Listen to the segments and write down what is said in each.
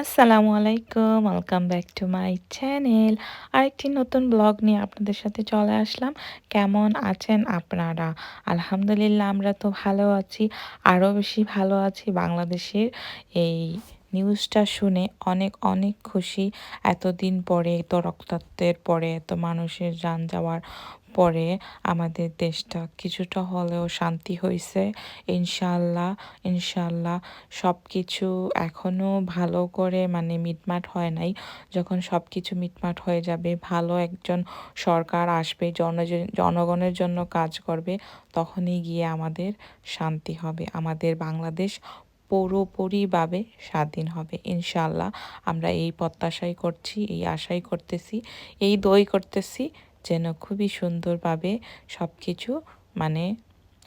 আসসালামু আলাইকুম welcome back to my channel আরেকটি নতুন ব্লগ নিয়ে আপনাদের সাথে চলে আসলাম। কেমন আছেন আপনারা? আলহামদুলিল্লাহ, আমরা তো ভালো আছি, আরও বেশি ভালো আছি। বাংলাদেশের এই নিউজটা শুনে অনেক অনেক খুশি। এতদিন পরে এত রক্তাক্তের পরে, এত মানুষের যান যাওয়ার পরে আমাদের দেশটা কিছুটা হলেও শান্তি হয়েছে ইনশাল্লাহ ইনশাল্লাহ সব কিছু এখনও ভালো করে মানে মিটমাট হয় নাই। যখন সব কিছু মিটমাট হয়ে যাবে, ভালো একজন সরকার আসবে, জন, জনগণের জন্য কাজ করবে, তখনই গিয়ে আমাদের শান্তি হবে। আমাদের বাংলাদেশ পুরোপুরিভাবে স্বাধীন হবে। ইনশাল্লাহ আমরা এই প্রত্যাশাই করছি, এই আশাই করতেছি, এই দই করতেছি। যেন খুবই সুন্দরভাবে সব কিছু মানে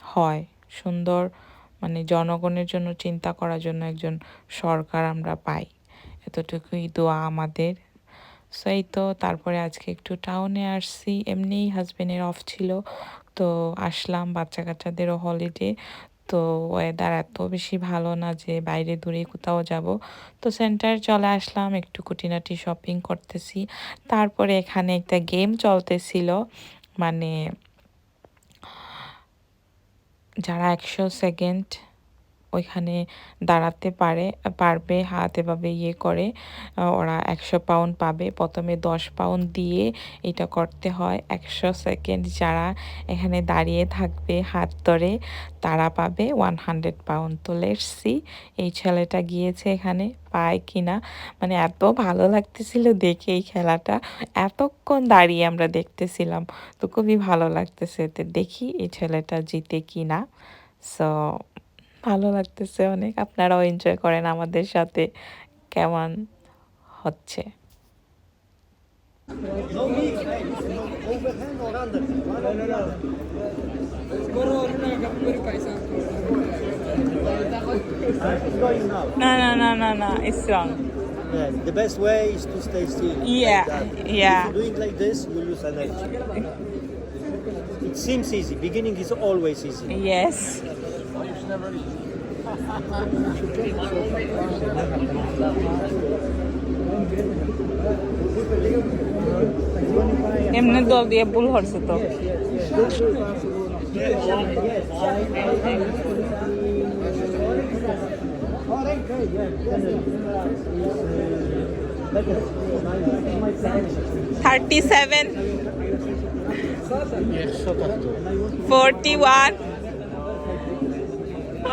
হয়। সুন্দর মানে জনগণের জন্য চিন্তা করার জন্য একজন সরকার আমরা পাই। এতটুকুই দোয়া আমাদের। সেই তো তারপরে আজকে একটু টাউনে আসছি। এমনিই হাজবেন্ডের অফ ছিল। তো আসলাম বাচ্চা কাচ্চাদেরও হলিডে তো ওয়েদার এত বেশি ভালো না যে বাইরে দূরে কোথাও যাব। তো সেন্টার চলে আসলাম, একটু কুটিনাটি শপিং করতেছি। তারপরে এখানে একটা গেম চলতেছিল মানে যারা একশো সেকেন্ড ওইখানে দাঁড়াতে পারে, পারবে, হাত এভাবে ইয়ে করে ওরা একশো পাউন্ড পাবে। প্রথমে দশ পাউন্ড দিয়ে এটা করতে হয়। একশো সেকেন্ড যারা এখানে দাঁড়িয়ে থাকবে হাত ধরে, তারা পাবে ওয়ান হান্ড্রেড পাউন্ড তো লেটসি এই ছেলেটা গিয়েছে এখানে, পায় কিনা? মানে এত ভালো লাগতেছিল দেখে এই খেলাটা। এতক্ষণ দাঁড়িয়ে আমরা দেখতেছিলাম, তো খুবই ভালো লাগতেছে। দেখি এই ছেলেটা জিতে কিনা। সো ভালো লাগতেছে অনেক আপনারাও এনজয় করেন আমাদের সাথে কেমন হচ্ছে No, no, no, no, no. It's wrong. Yeah, the best way is to stay still. Yeah, Like yeah. If you do it like this, you lose energy. It seems easy. Beginning is always easy. Yes. এমনি দল দিয়ে ভুল হচ্ছে তো। Thirty seven forty one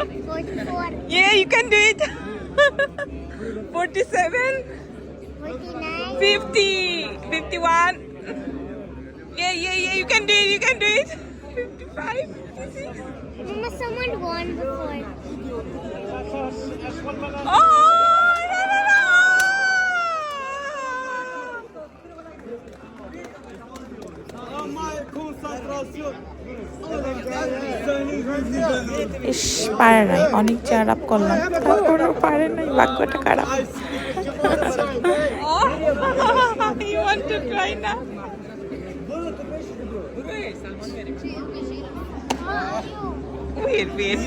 Forty-four, Yeah, you can do it. 47, forty-nine, 50, 51. Yeah, yeah, yeah, you can do it, you can do it. 55, 56. Mama, someone won before. Oh, no, no, no. ইস পারে নাই অনেক চেয়ার আপ করলাম তারপরেও পারে নাই ভাগ্যটা খারাপ You want to cry now? Wait, wait.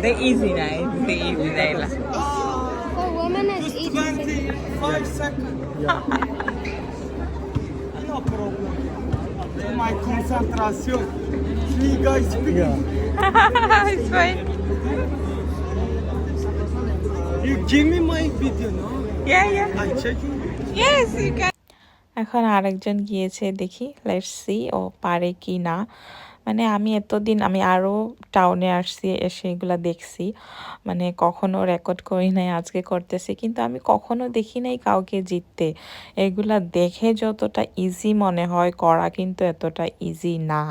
The easy night, the easy night. For women, it's easy. 25 seconds. Yeah. No problem. My concentration. Three guys speaking. Yeah. it's fine. You give me my video, no? Yeah, yeah. I checking. Yes, you can. এখন আরেকজন গিয়েছে দেখি let's see ও পারে কি না মানে আমি এতদিন, আমি আরও টাউনে আসছি, এসে এগুলো দেখছি। মানে কখনো রেকর্ড করি নাই, আজকে করতেছি। কিন্তু আমি কখনো দেখি নাই কাউকে জিততে। এগুলা দেখে যতটা ইজি মনে হয়, করা কিন্তু এতটা ইজি না।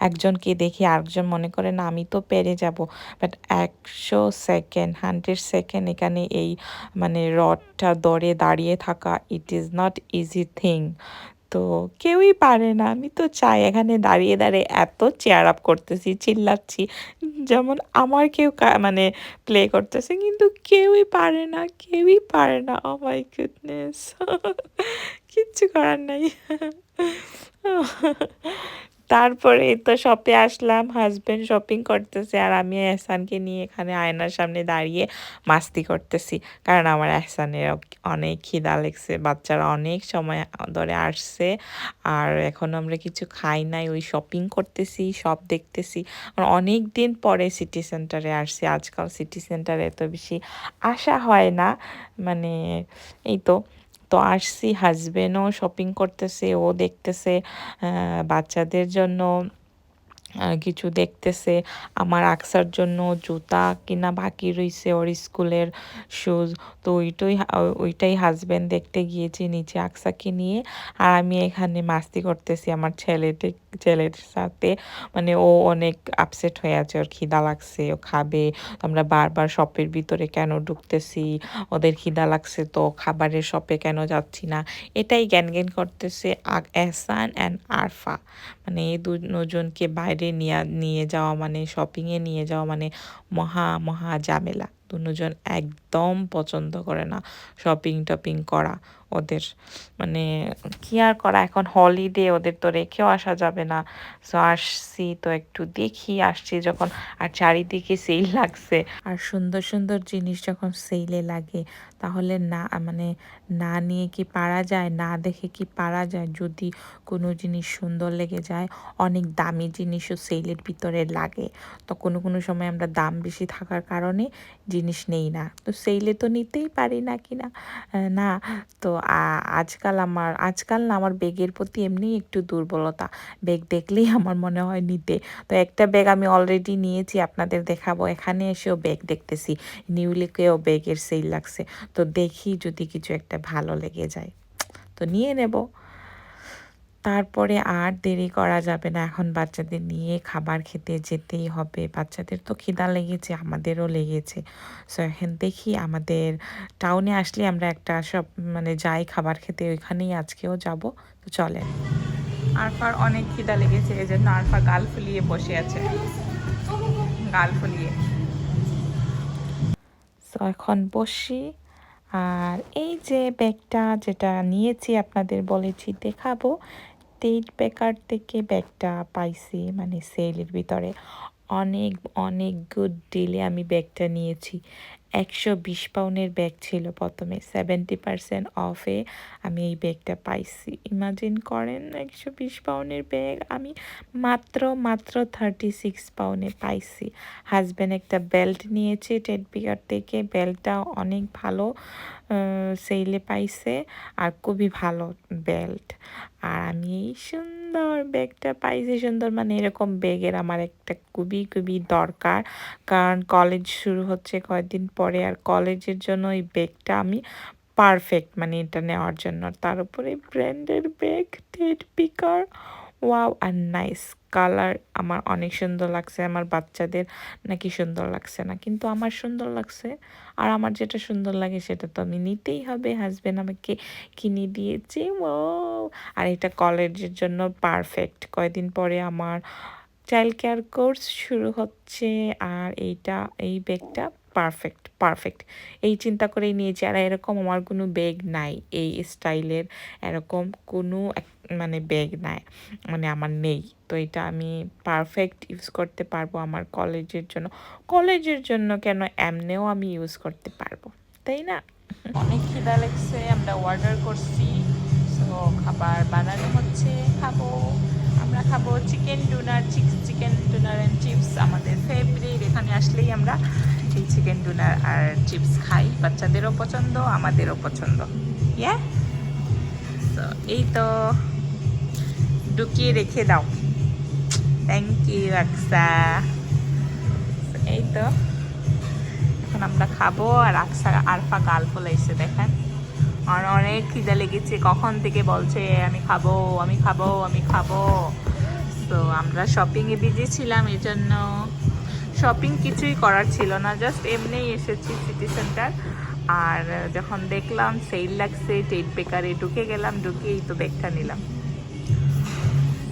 একজনকে দেখি আরেকজন মনে করে, না, আমি তো পেরে যাব। বাট একশো সেকেন্ড হান্ড্রেড সেকেন্ড এখানে এই মানে রডটা দরে দাঁড়িয়ে থাকা it is not easy thing তো কেউই পারে না। আমি তো চাই এখানে দাঁড়িয়ে দাঁড়িয়ে এত চেয়ার আপ করতেছি, চিল্লাচ্ছি। যেমন আমার কেউ মানে প্লে করতেছে, কিন্তু কেউই পারে না, কেউই পারে না। ও মাই গুডনেস কিচ্ছু করার নাই। তারপরে তো শপে আসলাম হাজব্যান্ড শপিং করতেছে আর আমি এহসানকে নিয়ে এখানে আয়নার সামনে দাঁড়িয়ে মাস্তি করতেছি। কারণ আমার এহসানের অনেক খিদা লেগছে, বাচ্চারা অনেক সময় ধরে আসছে আর এখন আমরা কিছু খাই নাই, ওই শপিং করতেছি সব দেখতেছি। অনেক দিন পরে সিটি সেন্টারে আসছি, আজকাল সিটি সেন্টারে এত বেশি আসা হয় না মানে এই তো তো আসছি হাজবেন্ডও শপিং করতেছে ও দেখতেছে বাচ্চাদের জন্য কিছু দেখতেছে। আমার আকসার জন্য জুতা কিনা বাকি রইছে ওর স্কুলের শুজ তো ওইটাই ওইটাই হাজবেন্ড দেখতে গিয়েছি নিচে আকসাকে নিয়ে। আর আমি এখানে মাস্তি করতেছি আমার ছেলেটি, ছেলের সাথে। মানে ও অনেক আপসেট হয়ে আছে, ওর খিদা লাগছে, ও খাবে। আমরা বারবার শপের ভিতরে কেন ঢুকতেছি? ওদের খিদা লাগছে তো খাবারের শপে কেন যাচ্ছি না? এটাই জ্ঞান জ্ঞান করতেছে এহসান অ্যান্ড আরফা। মানে এই দুজনকে বাইরে নিয়ে নিয়ে যাওয়া মানে শপিংয়ে নিয়ে যাওয়া মানে মহা মহা ঝামেলা। দুজন একদম পছন্দ করে না শপিং টপিং করা। ওদের মানে কি আর করা, এখন হলিডে ওদের তো রেখেও আসা যাবে না। সো আসছি তো একটু দেখি, আসছি যখন, আর চারিদিকে সেল লাগছে। আর সুন্দর সুন্দর জিনিস যখন সেলে লাগে, তাহলে না মানে না নিয়ে কি পারা যায়, না দেখে কি পারা যায়? যদি কোনো জিনিস সুন্দর লেগে যায়, অনেক দামি জিনিসও সেলের ভিতরে লাগে। তো কোনো কোনো সময় আমরা দাম বেশি থাকার কারণে জিনিস নেই না। তো সেলে তো নিতেই পারি না কি না? না, তো আজকাল আমার, আজকাল না আমার ব্যাগের প্রতি এমনি একটু দুর্বলতা। ব্যাগ দেখলেই আমার মনে হয় নিতে। তো একটা ব্যাগ আমি অলরেডি নিয়েছি, আপনাদের দেখাবো। এখানে এসেও ব্যাগ দেখতেছি। নিউলিকেও ব্যাগের সেল লাগছে। তো দেখি যদি কিছু একটা ভালো লেগে যায়। তো নিয়ে নেব। তারপরে আর দেরি করা যাবে না। এখন বাচ্চাদের নিয়ে খাবার খেতে যেতেই হবে। বাচ্চাদের তো খিদা লেগেছে আমাদেরও লেগেছে। সো এখন দেখি আমাদের টাউনে আসলে আমরা একটা সব মানে যাই খাবার খেতে ওইখানেই আজকেও যাব। তো চলেন। আরফার অনেক খিদা লেগেছে এই জন্য আরফা গাল ফুলিয়ে বসে আছে। গাল ফুলিয়ে। সো এখন বসি। আর এই যে ব্যাগটা যেটা নিয়েছি আপনাদের বলেছি দেখাবো। টেট বেকার থেকে ব্যাগটা পাইছি মানে সেলের ভিতরে। অনেক অনেক গুড ডিলে আমি ব্যাগটা নিয়েছি। একশো বিশ পাউন্ডের ব্যাগ ছিল প্রথমে। সেভেন্টি পার্সেন্ট অফে আমি এই ব্যাগটা পাইছি। ইমাজিন করেন, একশো বিশ পাউন্ডের ব্যাগ আমি মাত্র মাত্র থার্টি সিক্স পাউন্ডে পাইছি। হাজব্যান্ড একটা বেল্ট নিয়েছে টেট থেকে। বেল্টটা অনেক ভালো সেলে পাইছে। আর খুবই ভালো বেল্ট আর আমি এই সুন্দর ব্যাগটা পাইছি সুন্দর। মানে এরকম ব্যাগের আমার একটা খুবই খুবই দরকার। কারণ কলেজ শুরু হচ্ছে কয়েকদিন পরে আর কলেজের জন্য এই ব্যাগটা আমি পারফেক্ট মানে এটা নেওয়ার জন্য। তার উপরে ব্র্যান্ডের ব্যাগ টেট পিকার ওয়াও, আর নাইস কালার। আমার অনেক সুন্দর লাগছে, আমার বাচ্চাদের নাকি সুন্দর লাগছে না, কিন্তু আমার সুন্দর লাগছে। আর আমার যেটা সুন্দর লাগে সেটা তো আমি নিতেই হবে। হাজব্যান্ড আমাকে কিনে দিয়েছে ও আর এটা কলেজের জন্য পারফেক্ট কয়দিন পরে আমার চাইল্ড কেয়ার কোর্স শুরু হচ্ছে, আর এইটা, এই ব্যাগটা পারফেক্ট পারফেক্ট এই চিন্তা করেই নিয়েছি, আর এরকম আমার কোনো ব্যাগ নাই। এই স্টাইলের এরকম কোনো মানে ব্যাগ নাই মানে আমার নেই। তো এটা আমি পারফেক্ট ইউজ করতে পারব আমার কলেজের জন্য। কলেজের জন্য কেন এমনিও আমি ইউজ করতে পারব, তাই না? অনেক খিদা লাগছে, আমরা অর্ডার করছি। তো খাবার বানানো হচ্ছে, খাব। আমরা খাব chicken doner chicken doner and chips আমাদের ফেভারিট এখানে আসলেই আমরা এই চিকেন ডুনার আর চিপস খাই। বাচ্চাদেরও পছন্দ, আমাদেরও পছন্দ। ইয়া তো এই তো ঢুকিয়ে রেখে দাও। থ্যাংক ইউ আকসা এই তো। এখন আমরা খাব আর আকসা আরফা গাল ফলাইছে, দেখেন। আর অনেক খিদে লেগেছে, কখন থেকে বলছে, আমি খাব আমি খাব আমি খাব। তো আমরা শপিংয়ে বিজি ছিলাম এই জন্য শপিং কিছুই করার ছিল না জাস্ট এমনিই এসেছি সিটি সেন্টার আর যখন দেখলাম সেল লাগছে টেট বেকারে ঢুকে গেলাম, ঢুকেই তো ব্যাগটা নিলাম।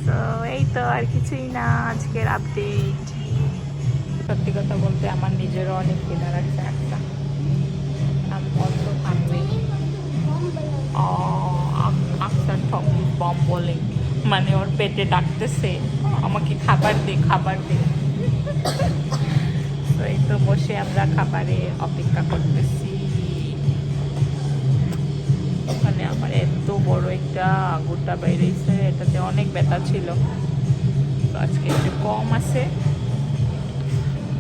তো এই তো আর কিছুই না, আজকের আপডেট সত্যি কথা বলতে আমার নিজেরও অনেক কেনা লাগছে একটা। is bumbling. মানে ওর পেটে ডাকতেছে, আমাকে খাবার দে খাবার দে। তো বসে আমরা খাবারে অপেক্ষা করতেছি। ওখানে আমার এত বড় একটা গোটা বেরিয়েছে, এটাতে অনেক ব্যথা ছিল। তো আজকে একটু কম আছে।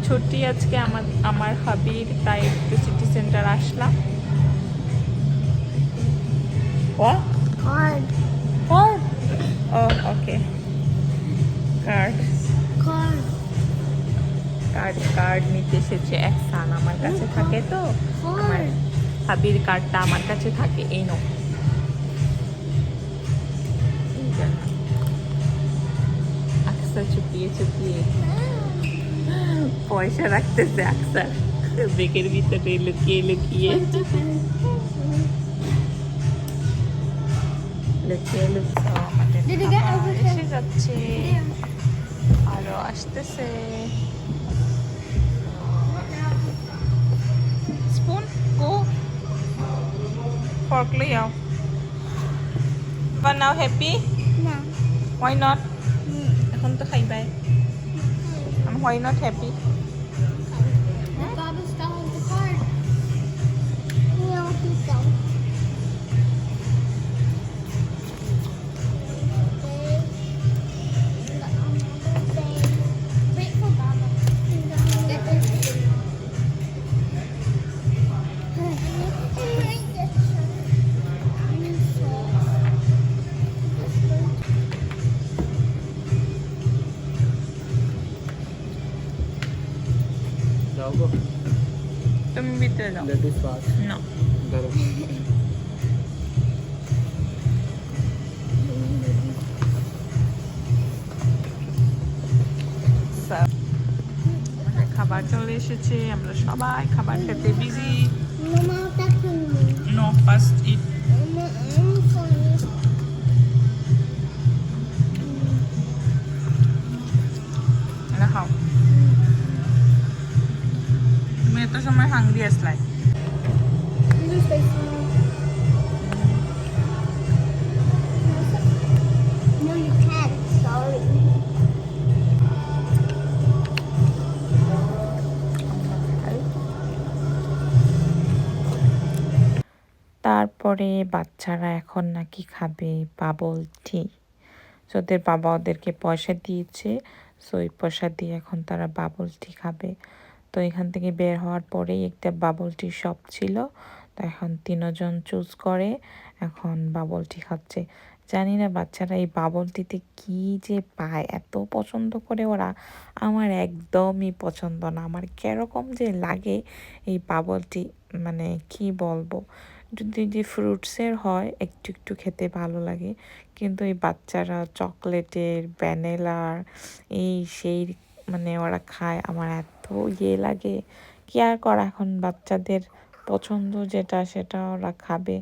ছুটি আজকে আমার আমার হাবির, তাই একটু সিটি সেন্টার আসলাম। What? কার্ড কার্ড নিতে এসেছে এক এহসান আমার কাছে থাকে তো। আমার হাবির কার্ডটা আমার কাছে থাকে এই নো। আকসা চুপিয়ে চুপিয়ে। পয়সা রাখতেছে আকসা বেগের ভিতরে লুকিয়ে লুকিয়ে। লুকিয়ে লুকিয়ে। আমাদের? এসে যাচ্ছে। আরও আসতেছে। স্পুন গো ফর্ক লই আও but now happy No. Why not এখন তো খাইবাই। আমি হোয়াই নট হ্যাপি ভিতরে ফার্স্ট না। ধরো খাবার চলে এসেছে আমরা সবাই খাবার খেতে বিজি নো ফার্স্ট ইট এত সময় হাঙ্গি আসলাই. তারপরে বাচ্চারা এখন নাকি খাবে বাবল টি So, ওদের বাবা ওদেরকে পয়সা দিয়েছে। সো ওই পয়সা দিয়ে এখন তারা বাবল টি খাবে। তো এখান থেকে বের হওয়ার পরেই একটা বাবল টি শপ ছিল। তো এখন তিনজন চুজ করে, এখন বাবল টি খাচ্ছে। জানি না বাচ্চারা এই বাবল টিতে কী যে পায়, এত পছন্দ করে ওরা। আমার একদমই পছন্দ না। আমার কীরকম যে লাগে এই বাবল টি মানে কি বলব? যদি যে ফ্রুটসের হয়, একটু একটু খেতে ভালো লাগে। কিন্তু এই বাচ্চারা চকলেটের ভ্যানিলার এই সেই মানে ওরা খায়, আমার এত ইয়ে লাগে। কি আর করা এখন? বাচ্চাদের পছন্দ যেটা সেটা ওরা খাবে।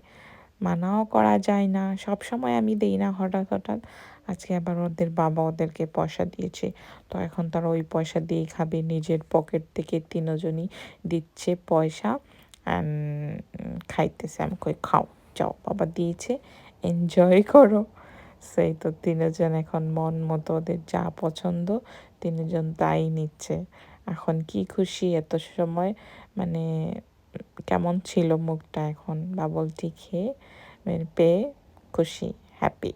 মানাও করা যায় না। সব সময় আমি দেই না হঠাৎ হঠাৎ। আজকে আবার ওদের বাবা ওদেরকে পয়সা দিয়েছে। তো এখন তারা ওই পয়সা দিয়েই খাবে। নিজের পকেট থেকে তিনজনই দিচ্ছে পয়সা। খাইতেছে। আমি কই, খাও, যাও, বাবা দিয়েছে। এনজয় করো। সেই তো তিনজন এখন মন মতো ওদের যা পছন্দ, তিনজন তাই নিচ্ছে। এখন কি খুশি? এত সময় মানে কেমন ছিল মুখটা এখন? বাবল টি খেয়ে মানে পেয়ে খুশি হ্যাপি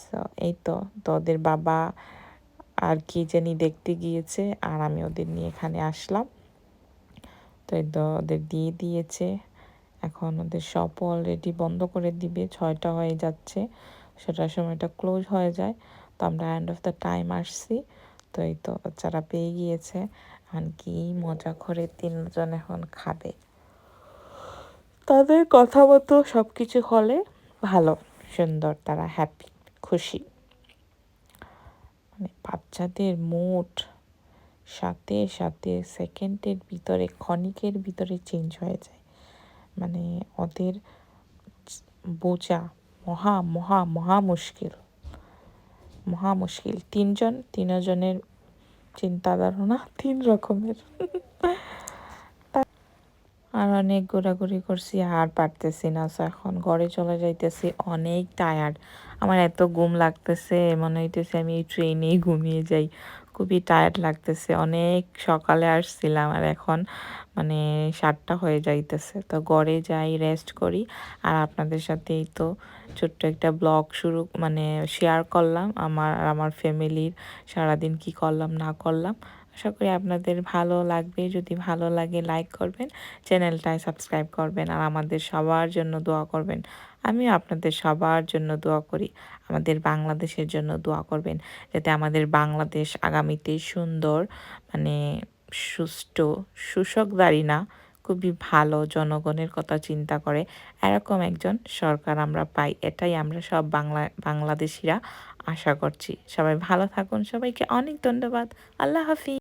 সো এই তো তো ওদের বাবা আর কি জানি দেখতে গিয়েছে, আর আমি ওদের নিয়ে এখানে আসলাম। তো এই তো ওদের দিয়ে দিয়েছে। এখন ওদের শপ অলরেডি বন্ধ করে দিবে, ছয়টা হয়ে যাচ্ছে। সেটার সময়টা ক্লোজ হয়ে যায়। তো আমরা এন্ড অফ দ্য টাইম আসছি। তো এই তো বাচ্চারা পেয়ে গিয়েছে এখন কি মজা করে তিনজন এখন খাবে। তাদের কথা মতো সব কিছু হলে ভালো, সুন্দর, তারা হ্যাপি খুশি। মানে বাচ্চাদের মুড সাথে সাথে সেকেন্ডের ভিতরে, ক্ষণিকের ভিতরে চেঞ্জ হয়ে যায়। মানে ওদের বোঝা মহা মহা মহা মুশকিল। মহা মুশকিল। তিনজন, তিনজনের চিন্তা ধারণা তিন রকমের। আর অনেক ঘোরাঘুরি করছি, আর পারতেছি না সো এখন। ঘরে চলে যাইতেছি, অনেক টায়ার্ড আমার এত ঘুম লাগতেছে, মনে হইতেছে আমি এই ট্রেনেই ঘুমিয়ে যাই। খুবই টায়ার্ড লাগতেছে। অনেক সকালে আসছিলাম আর এখন মানে সাতটা হয়ে যাইতেছে। তো গড়ে যাই রেস্ট করি। আর আপনাদের সাথেই তো ছোট্ট একটা ব্লগ শুরু মানে শেয়ার করলাম। আমার আমার ফ্যামিলির সারাদিন কি করলাম, না করলাম। আশা করি আপনাদের ভালো লাগবে। যদি ভালো লাগে লাইক করবেন, চ্যানেলটায় সাবস্ক্রাইব করবেন আর আমাদের সবার জন্য দোয়া করবেন। আমিও আপনাদের সবার জন্য দোয়া করি, আমাদের বাংলাদেশের জন্য দোয়া করবেন, যাতে আমাদের বাংলাদেশ আগামীতে সুন্দর মানে সুষ্ঠু সুশকদারি না, খুবই ভালো জনগণের কথা চিন্তা করে। এরকম একজন সরকার আমরা পাই, এটাই আমরা সব বাংলা, বাংলাদেশিরা আশা করছি। সবাই ভালো থাকুন, সবাইকে অনেক ধন্যবাদ। আল্লাহ হাফিজ।